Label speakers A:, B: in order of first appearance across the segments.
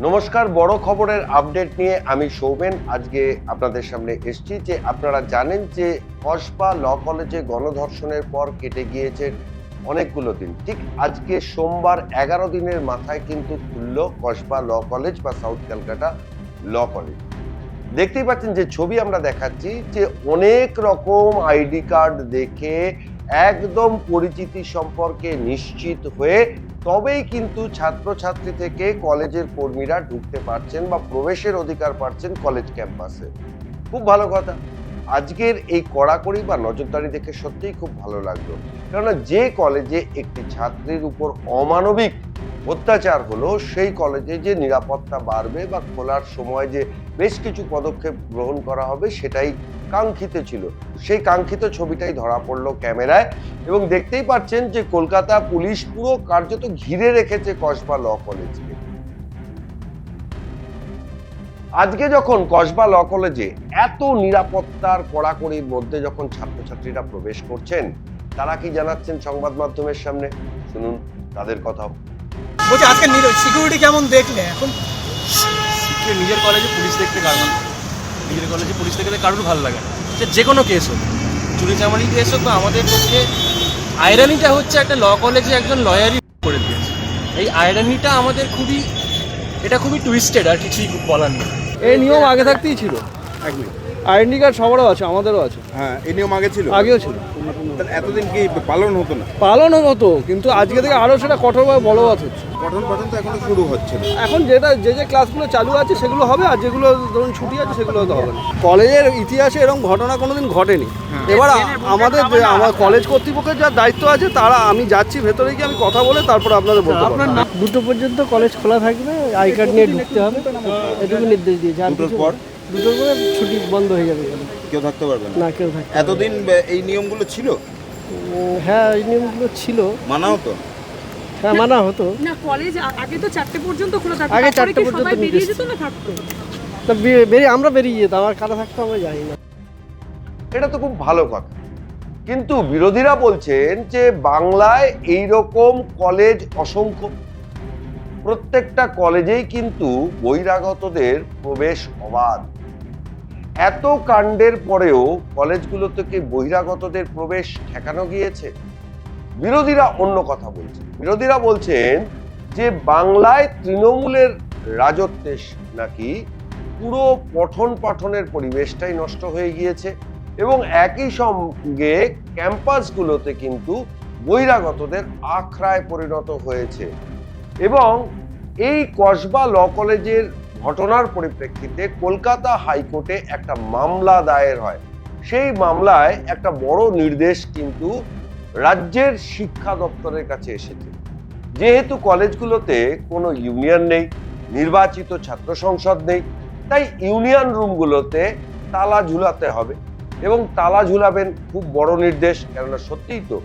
A: নমস্কার, বড় খবরের আপডেট নিয়ে আমি সৌমেন। আজকে আপনাদের সামনে এসেছি যে আপনারা জানেন যে কসবা ল কলেজে গণধর্ষণের পর কেটে গিয়েছে অনেকগুলো দিন। ঠিক আজকে সোমবার এগারো দিনের মাথায় কিন্তু খুলল কসবা ল কলেজ বা সাউথ ক্যালকাটা ল কলেজ। দেখতেই পাচ্ছেন যে ছবি আমরা দেখাচ্ছি যে অনেক রকম আইডি কার্ড দেখে একদম পরিচিতি সম্পর্কে নিশ্চিত হয়ে তবেই কিন্তু ছাত্রছাত্রী থেকে কলেজের কর্মীরা ঢুকতে পারছেন বা প্রবেশের অধিকার পাচ্ছেন কলেজ ক্যাম্পাসে। খুব ভালো কথা। আজকের এই কড়াকড়ি বা নজরদারি দেখে সত্যিই খুব ভালো লাগল। কেননা যে কলেজে একটি ছাত্রীর উপর অমানবিক অত্যাচার হলো, সেই কলেজে যে নিরাপত্তা বাড়বে বা খোলার সময় যে বেশ কিছু পদক্ষেপ গ্রহণ করা হবে, সেটাই কাঙ্ক্ষিত ছিল। সেই কাঙ্ক্ষিত ছবিটাই ধরা পড়ল ক্যামেরায় এবং দেখতেই পাচ্ছেন যে কলকাতা পুলিশ পুরো কার্যত ঘিরে রেখেছে কসবা ল কলেজকে। আজকে যখন কসবা ল কলেজে এত নিরাপত্তার কড়াকড়ির মধ্যে যখন ছাত্রছাত্রীরা প্রবেশ করছেন তারা কি জানাচ্ছেন সংবাদ মাধ্যমের সামনে? শুনুন তাদের কথাও।
B: বলছি আজকে সিকিউরিটি কেমন দেখলে? এখন
C: নিজের কলেজে পুলিশ দেখতে কার নিজের কলেজে পুলিশ থেকে কারোর ভালো লাগে না। সে যে কোনো কেস হোক চুরি চামারি কেস হোক বা আমাদের পক্ষে আয়রানিটা হচ্ছে একটা ল কলেজে একজন লয়ারই করে দিয়েছে। এই আয়রানিটা আমাদের খুবই এটা খুবই টুইস্টেড আর কিছুই বলার নেই।
D: এই নিয়ম আগে থাকতেই ছিল। আইডেন্টি কার্ড সবারও আছে আমাদেরও আছে।
E: হ্যাঁ এই নিয়ম আগে ছিল?
D: আগেও ছিল।
E: তাহলে এতদিন কি পালন হতো না?
D: পালনও হতো কিন্তু আজকে থেকে আরও সেটা কঠোরভাবে বলবৎ হচ্ছে।
E: পঠন পাঠন তো এখনও শুরু হচ্ছে না।
D: এখন যেটা যে যে ক্লাসগুলো চালু আছে সেগুলো হবে আর যেগুলো ধরুন ছুটি আছে সেগুলো হয়তো হবে না। কলেজের ইতিহাসে এরকম ঘটনা কোনোদিন ঘটেনি। এবার আমাদের যে আমার কলেজ কর্তৃপক্ষের যার দায়িত্ব আছে তারা আমি যাচ্ছি ভেতরে গিয়ে আমি কথা বলে তারপর আপনাদের বলতে পারব।
F: দুটো পর্যন্ত কলেজ খোলা থাকবে আই কার্ড নিয়ে ঢুকতে হবে। এটুকু নির্দেশ দিয়েছে আর
E: দুটোর পর?
F: দুটোর পরে ছুটি বন্ধ হয়ে যাবে
E: কেউ থাকতে পারবে না?
F: কেউ থাকবে
E: এতদিন এই নিয়মগুলো ছিল?
F: হ্যাঁ এই নিয়মগুলো ছিল।
E: মানা হতো
F: হ্যাঁ মানা হতো।
G: না কলেজ আগে তো চারটে পর্যন্ত খোলা থাকতো।
F: আগে চারটে পর্যন্ত
G: বেরিয়ে যেত না থাকতো?
F: তা বেরিয়ে আমরা বেরিয়ে যেতাম আর কারা থাকতো আমরা জানি না।
A: এটা তো খুব ভালো কথা। কিন্তু বিরোধীরা বলছেন যে বাংলায় এই রকম কলেজ অসংখ্য। প্রত্যেকটা কলেজেই কিন্তু বহিরাগতদের প্রবেশ অবাধ। এত কাণ্ডের পরেও কলেজগুলো থেকে বহিরাগতদের প্রবেশ ঠেকানো গিয়েছে। বিরোধীরা অন্য কথা বলছে বিরোধীরা বলছেন যে বাংলায় তৃণমূলের রাজত্বে নাকি পুরো পঠন পাঠনের পরিবেশটাই নষ্ট হয়ে গিয়েছে এবং একই সঙ্গে ক্যাম্পাসগুলোতে কিন্তু বহিরাগতদের আখড়ায় পরিণত হয়েছে। এবং এই কসবা ল কলেজের ঘটনার পরিপ্রেক্ষিতে কলকাতা হাইকোর্টে একটা মামলা দায়ের হয়। সেই মামলায় একটা বড় নির্দেশ কিন্তু রাজ্যের শিক্ষা দপ্তরের কাছে এসেছে। যেহেতু কলেজগুলোতে কোনো ইউনিয়ন নেই, নির্বাচিত ছাত্র সংসদ নেই, তাই ইউনিয়ন রুমগুলোতে তালা ঝুলাতে হবে এবং তালা ঝুলাবেন খুব বড় নির্দেশ। কেননা সত্যিই তো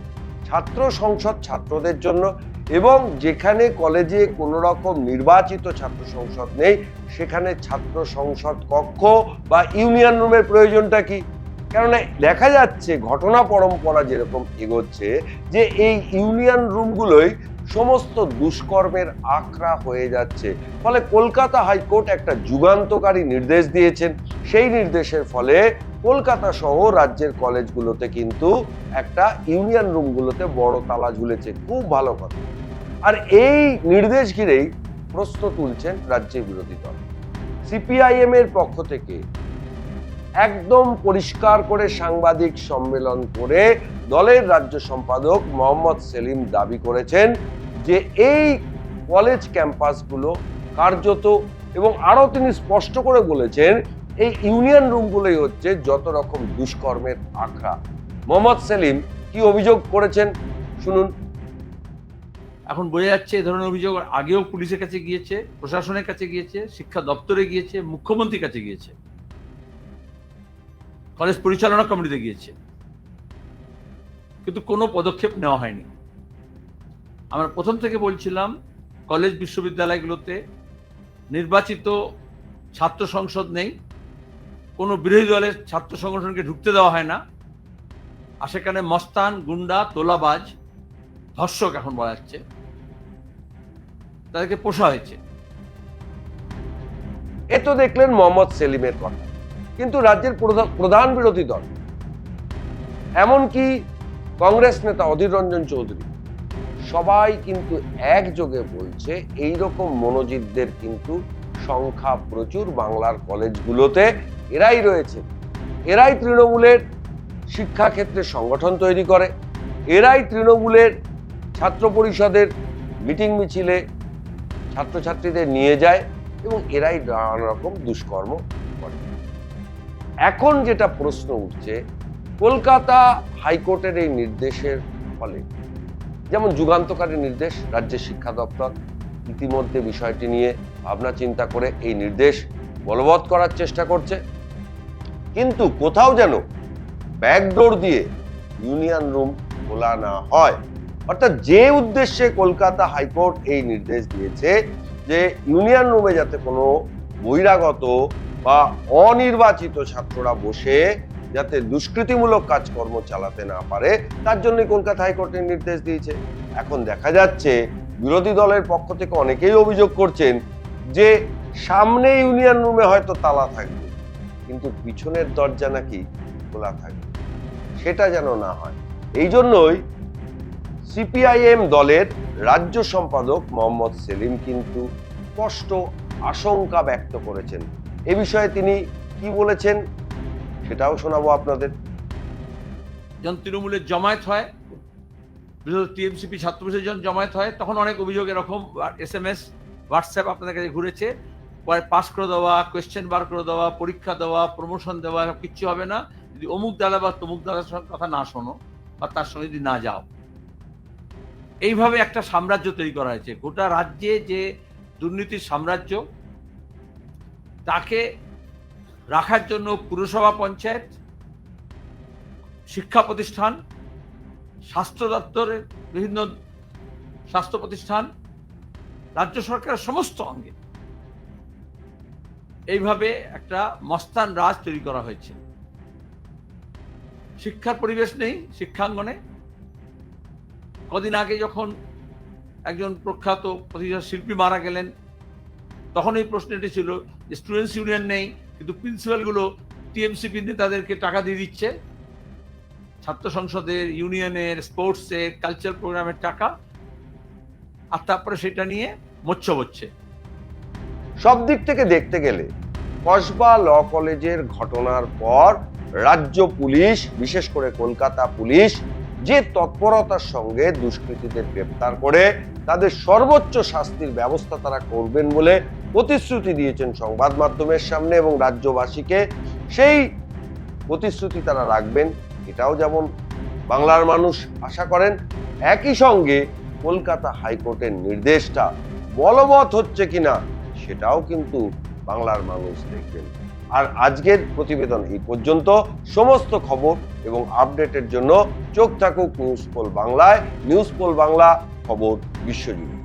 A: ছাত্র সংসদ ছাত্রদের জন্য এবং যেখানে কলেজে কোনো রকম নির্বাচিত ছাত্র সংসদ নেই, সেখানে ছাত্র সংসদ কক্ষ বা ইউনিয়ন রুমের প্রয়োজনটা কি? কেননা দেখা যাচ্ছে ঘটনা পরম্পরা যেরকম এগোচ্ছে যে এই ইউনিয়ন রুমগুলোই সমস্ত দুষ্কর্মের আখড়া হয়ে যাচ্ছে। ফলে কলকাতা হাইকোর্ট একটা যুগান্তকারী নির্দেশ দিয়েছেন। সেই নির্দেশের ফলে কলকাতা সহ রাজ্যের কলেজগুলোতে কিন্তু একটা ইউনিয়ন রুমগুলোতে বড় তালা ঝুলেছে, খুব ভালো কথা। আর এই নির্দেশ ঘিরেই প্রশ্ন তুলছেন রাজ্যের বিরোধী দল। সিপিআইএম এর পক্ষ থেকে একদম পরিষ্কার করে সাংবাদিক সম্মেলন করে দলের রাজ্য সম্পাদক মোহাম্মদ সেলিম দাবি করেছেন যে এই কলেজ ক্যাম্পাসগুলো কার্যত এবং আরও তিনি স্পষ্ট করে বলেছেন এই ইউনিয়ন রুমগুলোই হচ্ছে যত রকম দুষ্কর্মের আখড়া। মোহাম্মদ সেলিম কি অভিযোগ করেছেন? শুনুন।
H: এখন বোঝা যাচ্ছে এ ধরনের অভিযোগ আগেও পুলিশের কাছে গিয়েছে, প্রশাসনের কাছে গিয়েছে, শিক্ষা দপ্তরে গিয়েছে, মুখ্যমন্ত্রীর কাছে গিয়েছে। কলেজ পরিচালনা কমিটিতে গিয়েছে। কিন্তু কোনো পদক্ষেপ নেওয়া হয়নি। আমরা প্রথম থেকে বলছিলাম, কলেজ বিশ্ববিদ্যালয়গুলোতে নির্বাচিত ছাত্র সংসদ নেই। কোনো বিরোধী দলের ছাত্র সংগঠনকে ঢুকতে দেওয়া হয় না। আর সেখানে মস্তান, গুন্ডা, তোলাবাজ, ধর্ষক এখন বলা যাচ্ছে। তাদেরকে পোষা হয়েছে।
A: এ তো দেখলেন মোহাম্মদ সেলিমের কথা। কিন্তু রাজ্যের প্রধা- প্রধান বিরোধী দল, এমনকি কংগ্রেস নেতা অধীর রঞ্জন চৌধুরী, সবাই কিন্তু একযোগে বলছে, এইরকম মনোজিতদের কিন্তু সংখ্যা প্রচুর বাংলার কলেজগুলোতে এরাই রয়েছে। এরাই তৃণমূলের শিক্ষাক্ষেত্রে সংগঠন তৈরি করে। এরাই তৃণমূলের ছাত্র পরিষদের মিটিং মিছিলে ছাত্রছাত্রীদের নিয়ে যায় এবং এরাই নানান রকম দুষ্কর্ম করে। এখন যেটা প্রশ্ন উঠছে, কলকাতা হাইকোর্টের এই নির্দেশের ফলে, যেমন যুগান্তকারী নির্দেশ, রাজ্যের শিক্ষা দপ্তর ইতিমধ্যে বিষয়টি নিয়ে ভাবনা চিন্তা করে এই নির্দেশ বলবৎ করার চেষ্টা করছে। কিন্তু কোথাও যেন ব্যাকডোর দিয়ে ইউনিয়ন রুম খোলা না হয়। অর্থাৎ যে উদ্দেশ্যে কলকাতা হাইকোর্ট এই নির্দেশ দিয়েছে যে ইউনিয়ন রুমে যাতে কোনো বহিরাগত বা অনির্বাচিত ছাত্ররা বসে যাতে দুষ্কৃতিমূলক কাজকর্ম চালাতে না পারে, তার জন্যই কলকাতা হাইকোর্টের নির্দেশ দিয়েছে। এখন দেখা যাচ্ছে বিরোধী দলের পক্ষ থেকে অনেকেই অভিযোগ করছেন যে সামনে ইউনিয়ন রুমে হয়তো তালা থাকবে, কিন্তু পিছনের দরজা নাকি খোলা থাকবে। সেটা যেন না হয়। এই জন্যই সিপিআইএম দলের রাজ্য সম্পাদক মোহাম্মদ সেলিম কিন্তু স্পষ্ট আশঙ্কা ব্যক্ত করেছেন। এ বিষয়ে তিনি কি বলেছেন সেটাও শোনাবো আপনাদের।
H: যখন তৃণমূলের জমায়েত হয়, বিশেষত টিএমসিপি ছাত্র পরিষদের যখন জমায়েত হয়, তখন অনেক অভিযোগ এরকম এস এম এস হোয়াটসঅ্যাপ আপনাদের কাছে ঘুরেছে, পরে পাস করে দেওয়া কোয়েশ্চেন বার করে দেওয়া, পরীক্ষা দেওয়া প্রমোশন দেওয়া কিচ্ছু হবে না। যদি অমুক দাদা বা তমুক দাদার সঙ্গে কথা না শোনো বা তার সঙ্গে যদি না যাও। এইভাবে একটা সাম্রাজ্য তৈরি করা হয়েছে। গোটা রাজ্যে যে দুর্নীতির সাম্রাজ্য, তাকে রাখার জন্য পুরসভা পঞ্চায়েত, শিক্ষা প্রতিষ্ঠান, স্বাস্থ্য দপ্তরের বিভিন্ন স্বাস্থ্য প্রতিষ্ঠান সরকারের সমস্ত অঙ্গে। এইভাবে একটা মস্তান রাজ তৈরি করা হয়েছে। শিক্ষার পরিবেশ নেই, শিক্ষাঙ্গনে। কদিন আগে যখন একজন প্রখ্যাত প্রতিষ্ঠা শিল্পী মারা গেলেন, তখন এই প্রশ্নটি ছিল যে স্টুডেন্টস ইউনিয়ন নেই, কিন্তু প্রিন্সিপালগুলো টিএমসিপি নেতাদেরকে টাকা দিয়ে দিচ্ছে। ছাত্র সংসদের ইউনিয়নের স্পোর্টসের কালচার প্রোগ্রামের টাকা। আর তারপরে সেটা নিয়ে মোচ্ছ হচ্ছে।
A: সব দিক থেকে দেখতে গেলে কসবা ল কলেজের ঘটনার পর রাজ্য পুলিশ, বিশেষ করে কলকাতা পুলিশ, যে তৎপরতার সঙ্গে দুষ্কৃতীদের গ্রেপ্তার করে, তাদের সর্বোচ্চ শাস্তির ব্যবস্থা তারা করবেন বলে প্রতিশ্রুতি দিয়েছেন সংবাদ মাধ্যমের সামনে এবং রাজ্যবাসীকে। সেই প্রতিশ্রুতি তারা রাখবেন, এটাও যেমন বাংলার মানুষ আশা করেন, একই সঙ্গে কলকাতা হাইকোর্টের নির্দেশটা বলবৎ হচ্ছে কিনা সেটাও কিন্তু বাংলার মানুষ দেখবেন। আর আজকের প্রতিবেদন এই পর্যন্ত। সমস্ত খবর এবং আপডেটের জন্য চোখ থাকুক নিউজ পোল বাংলায়। নিউজ পোল বাংলা খবর বিশ্বজুড়ে